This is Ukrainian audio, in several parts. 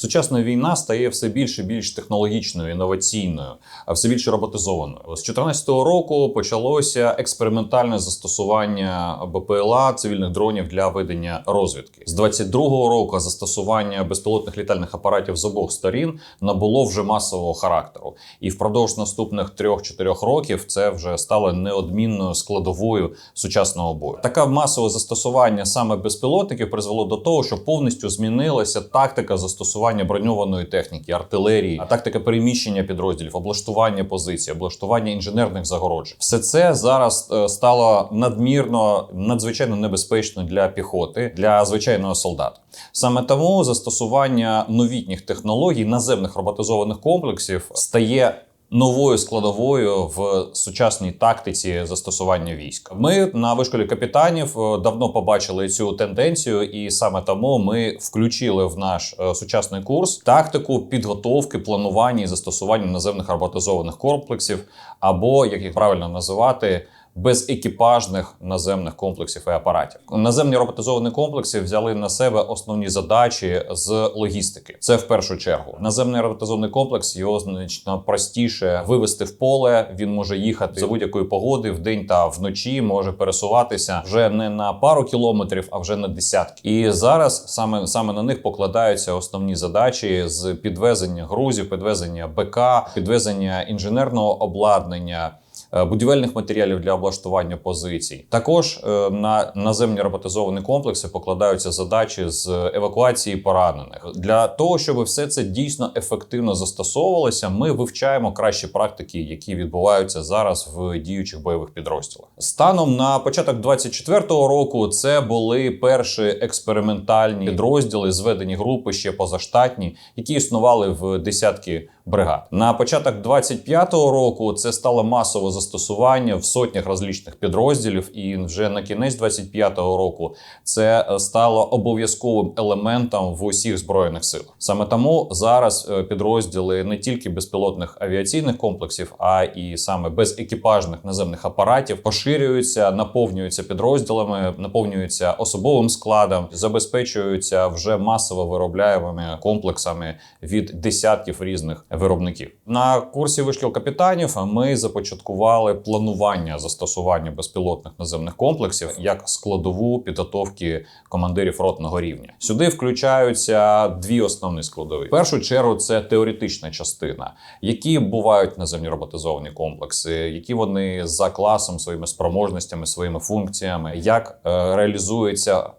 Сучасна війна стає все більше більш технологічною, інноваційною, а все більше роботизованою. З 2014 року почалося експериментальне застосування БПЛА цивільних дронів для ведення розвідки. З 22-го року застосування безпілотних літальних апаратів з обох сторін набуло вже масового характеру, і впродовж наступних 3-4 років це вже стало неодмінною складовою сучасного бою. Таке масове застосування саме безпілотників призвело до того, що повністю змінилася тактика застосування броньованої техніки, артилерії, а тактика переміщення підрозділів, облаштування позицій, облаштування інженерних загороджень. Все це зараз е, стало надмірно надзвичайно небезпечно для піхоти, для звичайного солдата. Саме тому застосування новітніх технологій наземних роботизованих комплексів стає новою складовою в сучасній тактиці застосування військ. Ми на вишколі капітанів е, давно побачили цю тенденцію, і саме тому ми включили в наш е, сучасний курс тактику підготовки, планування і застосування наземних роботизованих комплексів, або як їх правильно називати. Безекіпажних наземних комплексів і апаратів наземні роботизовані комплекси взяли на себе основні задачі з логістики. Це в першу чергу наземний роботизований комплекс його значно простіше вивести в поле. Він може їхати за будь-якої погоди в день та вночі, може пересуватися вже не на пару кілометрів, а вже на десятки. І зараз саме саме на них покладаються основні задачі з підвезення грузів, підвезення БК, підвезення інженерного обладнання будівельних матеріалів для облаштування позицій. Також е, на наземні роботизовані комплекси покладаються задачі з евакуації поранених. Для того, щоб все це дійсно ефективно застосовувалося, ми вивчаємо кращі практики, які відбуваються зараз в діючих бойових підрозділах. Станом на початок 24-го року це були перші експериментальні підрозділи, зведені групи ще позаштатні, які існували в десятки бригад. На початок 25-го року це стало масове застосування в сотнях розлічних підрозділів, і вже на кінець 25-го року це е, стало обов'язковим елементом в усіх збройних силах. Саме тому зараз е, підрозділи не тільки безпілотних авіаційних комплексів, а і саме безекіпажних наземних апаратів поширюються, наповнюються підрозділами, наповнюються особовим складом, забезпечуються вже масово виробляємими комплексами від десятків різних виробників. На курсі вишкіл капітанів ми започаткували планування застосування безпілотних наземних комплексів як складову підготовки командирів ротного рівня. Сюди включаються дві основні складові. В першу чергу це теоретична частина, які бувають наземні роботизовані комплекси, які вони за класом, своїми спроможностями, своїми функціями, як е, реалізується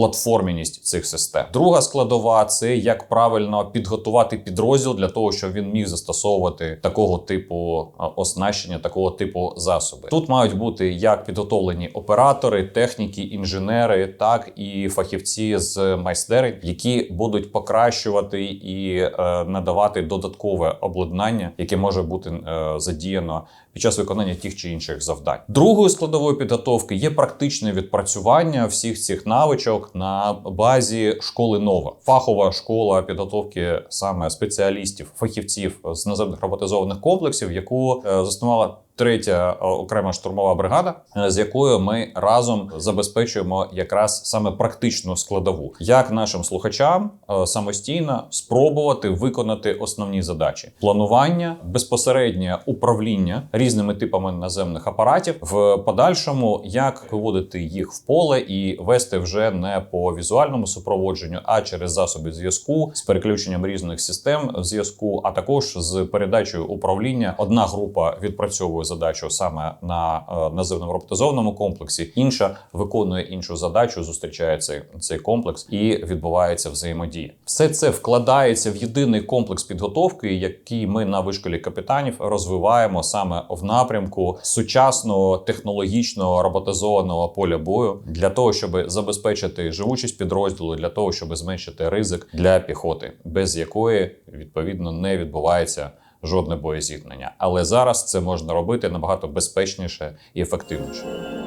платформеність цих систем. Друга складова це як правильно підготувати підрозділ для того, щоб він міг застосовувати такого типу оснащення, такого типу засоби. Тут мають бути як підготовлені оператори, техніки, інженери, так і фахівці з майстерень, які будуть покращувати і е, надавати додаткове обладнання, яке може бути е, задіяно під час виконання тих чи інших завдань. Другою складовою підготовки є практичне відпрацювання всіх цих навичок на базі школи нова, фахова школа підготовки саме спеціалістів, фахівців з наземних роботизованих комплексів, яку е, заснувала. Третя е, окрема штурмова бригада, е, з якою ми разом забезпечуємо якраз саме практичну складову, як нашим слухачам е, самостійно спробувати виконати основні задачі: планування, безпосереднє управління різними типами наземних апаратів, в подальшому як виводити їх в поле і вести вже не по візуальному супроводженню, а через засоби зв'язку з переключенням різних систем зв'язку, а також з передачею управління. Одна група відпрацьовує задачу саме на е, наземному роботизованому комплексі, інша виконує іншу задачу, зустрічає цей, цей комплекс і відбувається взаємодія. Все це вкладається в єдиний комплекс підготовки, який ми на вишколі капітанів розвиваємо саме в напрямку сучасного технологічного роботизованого поля бою для того, щоб забезпечити живучість підрозділу, для того, щоб зменшити ризик для піхоти, без якої відповідно не відбувається жодне боєзіткнення. Але зараз це можна робити набагато безпечніше і ефективніше.